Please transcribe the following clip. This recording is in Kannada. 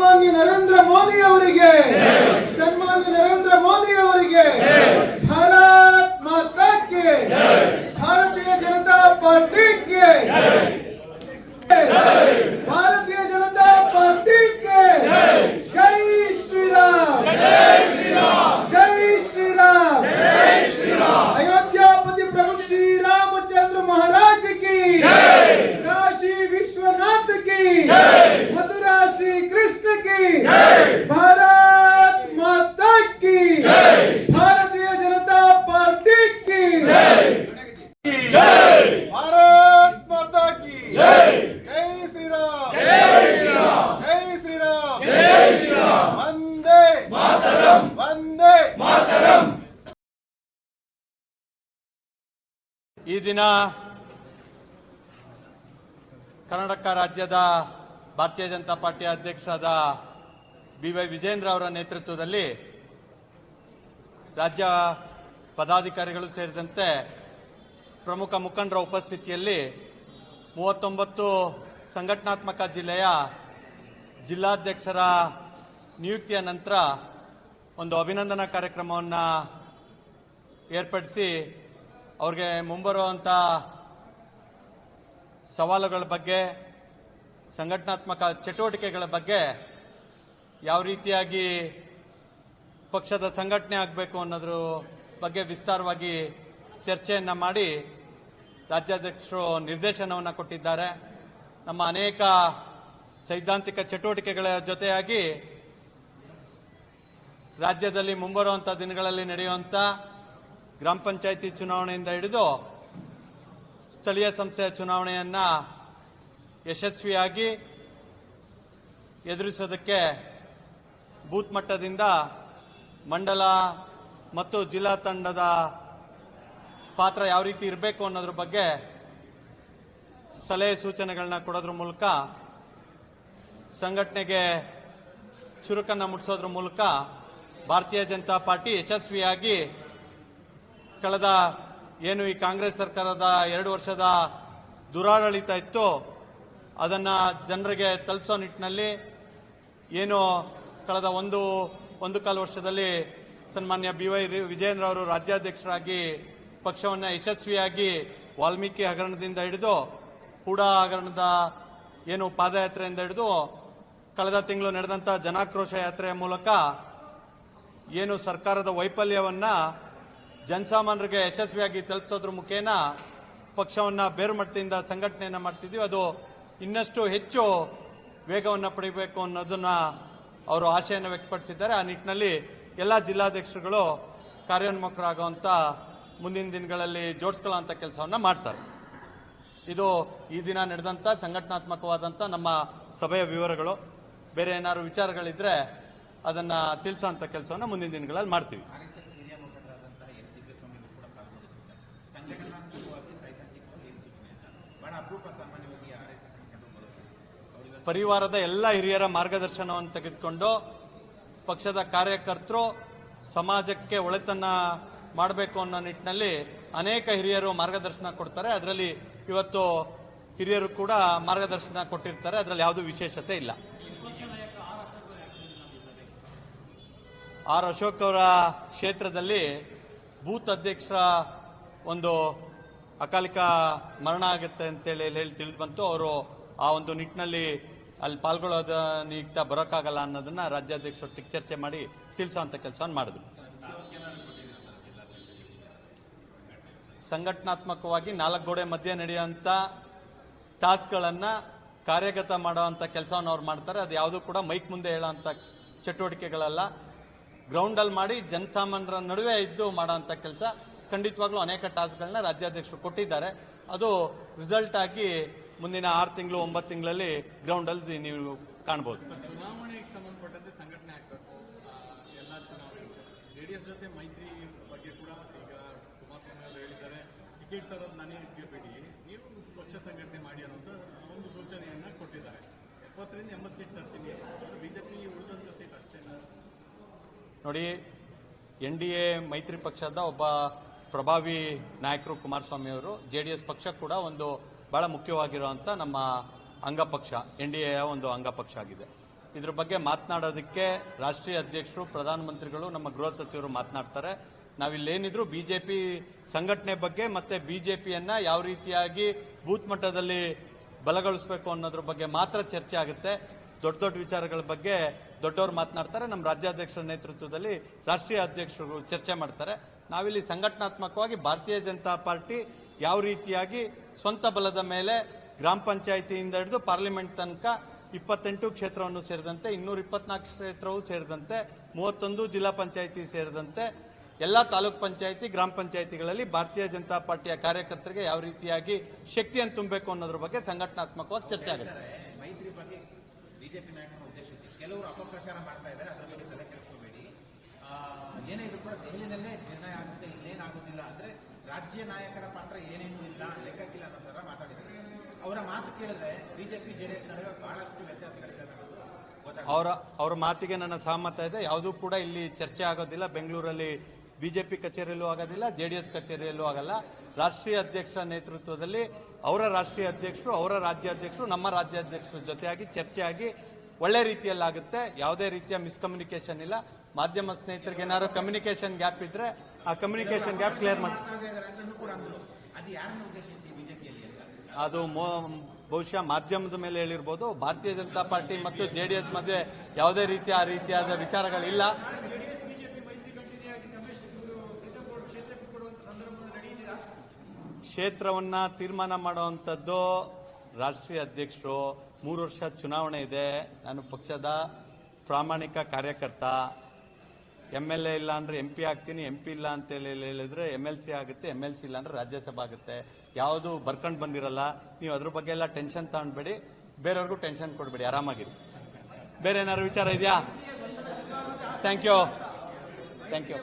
ಸನ್ಮಾನ್ಯ ನರೇಂದ್ರ ಮೋದಿ ಅವರಿಗೆ. ಈ ದಿನ ಕರ್ನಾಟಕ ರಾಜ್ಯದ ಭಾರತೀಯ ಜನತಾ ಪಾರ್ಟಿಯ ಅಧ್ಯಕ್ಷರಾದ ಬಿ ವೈ ವಿಜೇಂದ್ರ ಅವರ ನೇತೃತ್ವದಲ್ಲಿ ರಾಜ್ಯ ಪದಾಧಿಕಾರಿಗಳು ಸೇರಿದಂತೆ ಪ್ರಮುಖ ಮುಖಂಡರ ಉಪಸ್ಥಿತಿಯಲ್ಲಿ ಮೂವತ್ತೊಂಬತ್ತು ಸಂಘಟನಾತ್ಮಕ ಜಿಲ್ಲೆಯ ಜಿಲ್ಲಾಧ್ಯಕ್ಷರ ನಿಯುಕ್ತಿಯ ನಂತರ ಒಂದು ಅಭಿನಂದನಾ ಕಾರ್ಯಕ್ರಮವನ್ನು ಏರ್ಪಡಿಸಿ ಅವ್ರಿಗೆ ಮುಂಬರುವಂಥ ಸವಾಲುಗಳ ಬಗ್ಗೆ, ಸಂಘಟನಾತ್ಮಕ ಚಟುವಟಿಕೆಗಳ ಬಗ್ಗೆ ಯಾವ ರೀತಿಯಾಗಿ ಪಕ್ಷದ ಸಂಘಟನೆ ಆಗಬೇಕು ಅನ್ನೋದ್ರ ಬಗ್ಗೆ ವಿಸ್ತಾರವಾಗಿ ಚರ್ಚೆಯನ್ನು ಮಾಡಿ ರಾಜ್ಯಾಧ್ಯಕ್ಷರು ನಿರ್ದೇಶನವನ್ನು ಕೊಟ್ಟಿದ್ದಾರೆ. ನಮ್ಮ ಅನೇಕ ಸೈದ್ಧಾಂತಿಕ ಚಟುವಟಿಕೆಗಳ ಜೊತೆಯಾಗಿ ರಾಜ್ಯದಲ್ಲಿ ಮುಂಬರುವಂಥ ದಿನಗಳಲ್ಲಿ ನಡೆಯುವಂಥ ಗ್ರಾಮ ಪಂಚಾಯಿತಿ ಚುನಾವಣೆಯಿಂದ ಹಿಡಿದು ಸ್ಥಳೀಯ ಸಂಸ್ಥೆಯ ಚುನಾವಣೆಯನ್ನ ಯಶಸ್ವಿಯಾಗಿ ಎದುರಿಸೋದಕ್ಕೆ ಬೂತ್ ಮಟ್ಟದಿಂದ ಮಂಡಲ ಮತ್ತು ಜಿಲ್ಲಾ ತಂಡದ ಪಾತ್ರ ಯಾವ ರೀತಿ ಇರಬೇಕು ಅನ್ನೋದ್ರ ಬಗ್ಗೆ ಸಲಹೆ ಸೂಚನೆಗಳನ್ನ ಕೊಡೋದ್ರ ಮೂಲಕ, ಸಂಘಟನೆಗೆ ಚುರುಕನ್ನು ಮುಟ್ಟಿಸೋದ್ರ ಮೂಲಕ ಭಾರತೀಯ ಜನತಾ ಪಾರ್ಟಿ ಯಶಸ್ವಿಯಾಗಿ ಕಳೆದ ಏನು ಈ ಕಾಂಗ್ರೆಸ್ ಸರ್ಕಾರದ ಎರಡು ವರ್ಷದ ದುರಾಡಳಿತ ಇತ್ತು ಅದನ್ನ ಜನರಿಗೆ ತಲುಪಿಸೋ ನಿಟ್ಟಿನಲ್ಲಿ ಏನು ಕಳೆದ ಒಂದು ಒಂದು ಕಾಲು ವರ್ಷದಲ್ಲಿ ಸನ್ಮಾನ್ಯ ಬಿ ವೈ ವಿಜೇಂದ್ರ ಅವರು ರಾಜ್ಯಾಧ್ಯಕ್ಷರಾಗಿ ಪಕ್ಷವನ್ನು ಯಶಸ್ವಿಯಾಗಿ ವಾಲ್ಮೀಕಿ ಹಗರಣದಿಂದ ಹಿಡಿದು ಹೂಡಾ ಹಗರಣದ ಏನು ಪಾದಯಾತ್ರೆಯಿಂದ ಹಿಡಿದು ಕಳೆದ ತಿಂಗಳು ನಡೆದಂಥ ಜನಾಕ್ರೋಶ ಯಾತ್ರೆಯ ಮೂಲಕ ಏನು ಸರ್ಕಾರದ ವೈಫಲ್ಯವನ್ನ ಜನಸಾಮಾನ್ಯರಿಗೆ ಯಶಸ್ವಿಯಾಗಿ ತಲುಪಿಸೋದ್ರ ಮುಖೇನ ಪಕ್ಷವನ್ನು ಬೇರು ಮಟ್ಟದಿಂದ ಸಂಘಟನೆಯನ್ನ ಮಾಡ್ತಿದ್ವಿ ಅದು ಇನ್ನಷ್ಟು ಹೆಚ್ಚು ವೇಗವನ್ನು ಪಡಿಬೇಕು ಅನ್ನೋದನ್ನ ಅವರು ಆಶೆಯನ್ನು ವ್ಯಕ್ತಪಡಿಸಿದ್ದಾರೆ. ಆ ನಿಟ್ಟಿನಲ್ಲಿ ಎಲ್ಲ ಜಿಲ್ಲಾಧ್ಯಕ್ಷರುಗಳು ಕಾರ್ಯೋನ್ಮುಖರಾಗುವಂತ ಮುಂದಿನ ದಿನಗಳಲ್ಲಿ ಜೋಡಿಸ್ಕೊಳ್ಳುವಂತ ಕೆಲಸವನ್ನ ಮಾಡ್ತಾರೆ. ಇದು ಈ ದಿನ ನಡೆದಂಥ ಸಂಘಟನಾತ್ಮಕವಾದಂತ ನಮ್ಮ ಸಭೆಯ ವಿವರಗಳು. ಬೇರೆ ಏನಾದ್ರು ವಿಚಾರಗಳಿದ್ರೆ ಅದನ್ನ ತಿಳಿಸುವಂತ ಕೆಲಸವನ್ನ ಮುಂದಿನ ದಿನಗಳಲ್ಲಿ ಮಾಡ್ತೀವಿ. ಪರಿವಾರದ ಎಲ್ಲ ಹಿರಿಯರ ಮಾರ್ಗದರ್ಶನವನ್ನು ತೆಗೆದುಕೊಂಡು ಪಕ್ಷದ ಕಾರ್ಯಕರ್ತರು ಸಮಾಜಕ್ಕೆ ಒಳಿತನ್ನ ಮಾಡಬೇಕು ಅನ್ನೋ ನಿಟ್ಟಿನಲ್ಲಿ ಅನೇಕ ಹಿರಿಯರು ಮಾರ್ಗದರ್ಶನ ಕೊಡ್ತಾರೆ. ಅದರಲ್ಲಿ ಇವತ್ತು ಹಿರಿಯರು ಕೂಡ ಮಾರ್ಗದರ್ಶನ ಕೊಟ್ಟಿರ್ತಾರೆ. ಅದರಲ್ಲಿ ಯಾವುದೂ ವಿಶೇಷತೆ ಇಲ್ಲ. ಆರ್ ಅಶೋಕ್ ಅವರ ಕ್ಷೇತ್ರದಲ್ಲಿ ಬೂತ್ ಅಧ್ಯಕ್ಷರ ಒಂದು ಅಕಾಲಿಕ ಮರಣ ಆಗುತ್ತೆ ಅಂತೇಳಿ ಹೇಳಿ ತಿಳಿದು ಬಂತು. ಅವರು ಆ ಒಂದು ನಿಟ್ಟಿನಲ್ಲಿ ಅಲ್ಲಿ ಪಾಲ್ಗೊಳ್ಳೋದ ನಿಯುಕ್ತ ಬರೋಕ್ಕಾಗಲ್ಲ ಅನ್ನೋದನ್ನ ರಾಜ್ಯಾಧ್ಯಕ್ಷರೊಟ್ಟಿಗೆ ಚರ್ಚೆ ಮಾಡಿ ತಿಳಿಸುವಂಥ ಕೆಲಸವನ್ನು ಮಾಡಿದ್ರು. ಸಂಘಟನಾತ್ಮಕವಾಗಿ ನಾಲ್ಕು ಗೋಡೆ ಮಧ್ಯೆ ನಡೆಯುವಂಥ ಟಾಸ್ಕ್ಗಳನ್ನು ಕಾರ್ಯಗತ ಮಾಡುವಂತ ಕೆಲಸವನ್ನು ಅವ್ರು ಮಾಡ್ತಾರೆ. ಅದು ಯಾವುದೂ ಕೂಡ ಮೈಕ್ ಮುಂದೆ ಹೇಳೋಂಥ ಚಟುವಟಿಕೆಗಳಲ್ಲ. ಗ್ರೌಂಡಲ್ಲಿ ಮಾಡಿ ಜನಸಾಮಾನ್ಯರ ನಡುವೆ ಇದ್ದು ಮಾಡೋವಂಥ ಕೆಲಸ. ಖಂಡಿತವಾಗ್ಲೂ ಅನೇಕ ಟಾಸ್ಕ್ಗಳನ್ನ ರಾಜ್ಯಾಧ್ಯಕ್ಷರು ಕೊಟ್ಟಿದ್ದಾರೆ. ಅದು ರಿಸಲ್ಟ್ ಆಗಿ ಮುಂದಿನ ಆರು ತಿಂಗಳು ಒಂಬತ್ತು ತಿಂಗಳಲ್ಲಿ ಗ್ರೌಂಡಲ್ಲಿ ನೀವು ಕಾಣ್ಬೋದು. ಚುನಾವಣೆಗೆ ಸಂಬಂಧಪಟ್ಟಂತೆ ಸಂಘಟನೆ ಆಗಬೇಕು. ಎಲ್ಲ ಚುನಾವಣೆ ಜೆ ಡಿ ಎಸ್ ಜೊತೆ ಮೈತ್ರಿ ಬಗ್ಗೆ ಕೂಡ ಈಗ ಕುಮಾರಸ್ವಾಮಿ ಅವರು ಹೇಳಿದ್ದಾರೆ. ಟಿಕೆಟ್ ತರೋದು ನನಗೆ ಬಿಡಿ ನೀವು ಪಕ್ಷ ಸಂಘಟನೆ ಮಾಡಿ ಅನ್ನೋಂಥ ಒಂದು ಸೂಚನೆಯನ್ನ ಕೊಟ್ಟಿದ್ದಾರೆ. ಎಪ್ಪತ್ತರಿಂದ ಎಂಬತ್ತು ಸೀಟ್ ತರ್ತೀನಿ. ಬಿಜೆಪಿ ಉಳಿದಂಥ ಸೀಟ್ ಅಷ್ಟೇನಾ? ನೋಡಿ ಎನ್ ಡಿ ಎ ಮೈತ್ರಿ ಪಕ್ಷದ ಒಬ್ಬ ಪ್ರಭಾವಿ ನಾಯಕರು ಕುಮಾರಸ್ವಾಮಿ ಅವರು ಜೆ ಡಿ ಎಸ್ ಪಕ್ಷ ಕೂಡ ಒಂದು ಬಹಳ ಮುಖ್ಯವಾಗಿರುವಂಥ ನಮ್ಮ ಅಂಗಪಕ್ಷ ಎನ್ ಡಿ ಎಯ ಒಂದು ಅಂಗಪಕ್ಷ ಆಗಿದೆ. ಇದ್ರ ಬಗ್ಗೆ ಮಾತನಾಡೋದಕ್ಕೆ ರಾಷ್ಟ್ರೀಯ ಅಧ್ಯಕ್ಷರು ಪ್ರಧಾನಮಂತ್ರಿಗಳು ನಮ್ಮ ಗೃಹ ಸಚಿವರು ಮಾತನಾಡ್ತಾರೆ. ನಾವಿಲ್ಲೇನಿದ್ರು ಪಿ ಸಂಘಟನೆ ಬಗ್ಗೆ ಮತ್ತೆ ಪಿಯನ್ನು ಯಾವ ರೀತಿಯಾಗಿ ಬೂತ್ ಮಟ್ಟದಲ್ಲಿ ಬಲಗೊಳಿಸಬೇಕು ಅನ್ನೋದ್ರ ಬಗ್ಗೆ ಮಾತ್ರ ಚರ್ಚೆ ಆಗುತ್ತೆ. ದೊಡ್ಡ ದೊಡ್ಡ ವಿಚಾರಗಳ ಬಗ್ಗೆ ದೊಡ್ಡವರು ಮಾತನಾಡ್ತಾರೆ. ನಮ್ಮ ರಾಜ್ಯಾಧ್ಯಕ್ಷರ ನೇತೃತ್ವದಲ್ಲಿ ರಾಷ್ಟ್ರೀಯ ಅಧ್ಯಕ್ಷರು ಚರ್ಚೆ ಮಾಡ್ತಾರೆ. ನಾವಿಲ್ಲಿ ಸಂಘಟನಾತ್ಮಕವಾಗಿ ಭಾರತೀಯ ಜನತಾ ಪಾರ್ಟಿ ಯಾವ ರೀತಿಯಾಗಿ ಸ್ವಂತ ಬಲದ ಮೇಲೆ ಗ್ರಾಮ ಪಂಚಾಯಿತಿಯಿಂದ ಹಿಡಿದು ಪಾರ್ಲಿಮೆಂಟ್ ತನಕ ಇಪ್ಪತ್ತೆಂಟು ಕ್ಷೇತ್ರವನ್ನು ಸೇರಿದಂತೆ, ಇನ್ನೂರ ಇಪ್ಪತ್ನಾಲ್ಕು ಕ್ಷೇತ್ರವೂ ಸೇರಿದಂತೆ, ಮೂವತ್ತೊಂದು ಜಿಲ್ಲಾ ಪಂಚಾಯಿತಿ ಸೇರಿದಂತೆ, ಎಲ್ಲ ತಾಲೂಕ್ ಪಂಚಾಯಿತಿ, ಗ್ರಾಮ ಪಂಚಾಯಿತಿಗಳಲ್ಲಿ ಭಾರತೀಯ ಜನತಾ ಪಾರ್ಟಿಯ ಕಾರ್ಯಕರ್ತರಿಗೆ ಯಾವ ರೀತಿಯಾಗಿ ಶಕ್ತಿಯನ್ನು ತುಂಬಬೇಕು ಅನ್ನೋದ್ರ ಬಗ್ಗೆ ಸಂಘಟನಾತ್ಮಕವಾಗಿ ಚರ್ಚೆ ಆಗುತ್ತೆ ಮೈತ್ರಿ ಬಗ್ಗೆ ಬಿಜೆಪಿ ನಾಯಕರನ್ನು ಉದ್ದೇಶಿಸಿ ಕೆಲವರು ಅಪಪ್ರಚಾರ ಮಾಡ್ತಾ ಇದ್ದಾರೆ ಅದರ ಬಗ್ಗೆ ತಲೆ ಕೆಡಿಸ್ಕೋಬೇಡಿ ಆ, ಏನೇ ಇದ್ರು ಕೂಡ ದೆಹಲಿನಲ್ಲೇ ನಿರ್ಣಯ ಆಗುತ್ತೆ ಇಲ್ಲೇನಾಗೋದಿಲ್ಲ ಅಂದ್ರೆ ರಾಜ್ಯ ನಾಯಕರ ಪಾತ್ರ ಏನೇನೂ ಇಲ್ಲ ಲೆಕ್ಕಕ್ಕಿಲ್ಲ ಅನ್ನೋ ಥರ ಮಾತಾಡಿದ್ದಾರೆ. ಅವರ ಮಾತು ಕೇಳಿದ್ರೆ ಬಿಜೆಪಿ ಜೆಡಿಎಸ್ ನಡುವೆ ಬಹಳಷ್ಟು ವ್ಯತ್ಯಾಸಗಳಿದೆ ಅವರ ಅವರ ಮಾತಿಗೆ ನನ್ನ ಸಹಮತ ಇದೆ. ಯಾವುದೂ ಕೂಡ ಇಲ್ಲಿ ಚರ್ಚೆ ಆಗೋದಿಲ್ಲ. ಬೆಂಗಳೂರಲ್ಲಿ ಬಿಜೆಪಿ ಕಚೇರಿಯಲ್ಲೂ ಆಗೋದಿಲ್ಲ ಜೆ ಡಿ ಎಸ್ ಕಚೇರಿಯಲ್ಲೂ ಆಗಲ್ಲ. ರಾಷ್ಟ್ರೀಯ ಅಧ್ಯಕ್ಷರ ನೇತೃತ್ವದಲ್ಲಿ ಅವರ ರಾಷ್ಟ್ರೀಯ ಅಧ್ಯಕ್ಷರು, ಅವರ ರಾಜ್ಯಾಧ್ಯಕ್ಷರು ನಮ್ಮ ರಾಜ್ಯಾಧ್ಯಕ್ಷರ ಜೊತೆಯಾಗಿ ಚರ್ಚೆಯಾಗಿ ಒಳ್ಳೆ ರೀತಿಯಲ್ಲಾಗುತ್ತೆ. ಯಾವುದೇ ರೀತಿಯ ಮಿಸ್ಕಮ್ಯುನಿಕೇಶನ್ ಇಲ್ಲ. ಮಾಧ್ಯಮ ಸ್ನೇಹಿತರಿಗೆ ಏನಾದ್ರು ಕಮ್ಯುನಿಕೇಶನ್ ಗ್ಯಾಪ್ ಇದ್ರೆ ಆ ಕಮ್ಯುನಿಕೇಶನ್ ಗ್ಯಾಪ್ ಕ್ಲಿಯರ್ ಮಾಡಿ. ಅದು ಬಹುಶಃ ಮಾಧ್ಯಮದ ಮೇಲೆ ಹೇಳಿರ್ಬೋದು. ಭಾರತೀಯ ಜನತಾ ಪಾರ್ಟಿ ಮತ್ತು ಜೆ ಡಿ ಎಸ್ ಮಧ್ಯೆ ಯಾವುದೇ ರೀತಿಯ ಆ ರೀತಿಯಾದ ವಿಚಾರಗಳಿಲ್ಲ. ಕ್ಷೇತ್ರವನ್ನ ತೀರ್ಮಾನ ಮಾಡುವಂಥದ್ದು ರಾಷ್ಟ್ರೀಯ ಅಧ್ಯಕ್ಷರು. ಮೂರು ವರ್ಷ ಚುನಾವಣೆ ಇದೆ. ನಾನು ಪಕ್ಷದ ಪ್ರಾಮಾಣಿಕ ಕಾರ್ಯಕರ್ತ. ಎಂ ಎಲ್ ಎ ಇಲ್ಲ ಅಂದ್ರೆ ಎಂ ಪಿ ಆಗ್ತೀನಿ ಎಂ ಪಿ ಇಲ್ಲ ಅಂತ ಹೇಳಿ ಹೇಳಿದ್ರೆ ಎಂ ಎಲ್ ಸಿ ಆಗುತ್ತೆ ಎಂ ಎಲ್ ಸಿ ಇಲ್ಲ ಅಂದ್ರೆ ರಾಜ್ಯಸಭೆ ಆಗುತ್ತೆ. ಯಾವುದು ಬರ್ಕೊಂಡು ಬಂದಿರಲ್ಲ, ನೀವು ಅದ್ರ ಬಗ್ಗೆ ಎಲ್ಲ ಟೆನ್ಷನ್ ತಗೊಂಡ್ಬೇಡಿ, ಬೇರೆಯವ್ರಿಗೂ ಟೆನ್ಷನ್ ಕೊಡಬೇಡಿ, ಆರಾಮಾಗಿರಿ. ಬೇರೆ ಏನಾದ್ರು ವಿಚಾರ ಇದೆಯಾ? Thank you thank you